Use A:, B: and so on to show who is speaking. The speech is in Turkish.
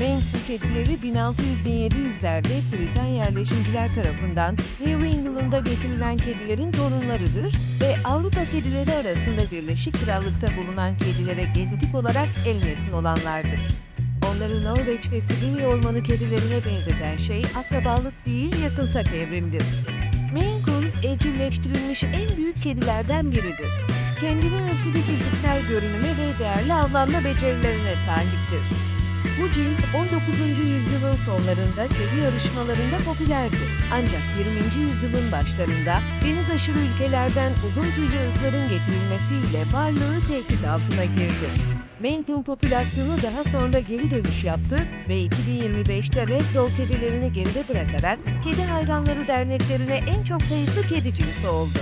A: Maine kedileri 1600-1700'lerde Puritan yerleşimciler tarafından New England'a getirilen kedilerin torunlarıdır ve Avrupa kedileri arasında Birleşik Krallık'ta bulunan kedilere genetik olarak en yakın olanlardır. Onları Norveç ve Sibirya ormanı kedilerine benzeten şey akrabalık değil yakınsak evrimdir. Maine Coon evcilleştirilmiş en büyük kedilerden biridir. Kendine özgü fiziksel görünüme ve değerli avlanma becerilerine sahiptir. Bu cins 19. yüzyılın sonlarında kedi yarışmalarında popülerdi. Ancak 20. yüzyılın başlarında deniz aşırı ülkelerden uzun tüylü ırkların getirilmesiyle varlığı tehdit altına girdi. Maine popülasyonu daha sonra geri dönüş yaptı ve 2025'te Red Dog kedilerini geride bırakarak Kedi Hayranları Derneklerine en çok sayısı kedi cinsi oldu.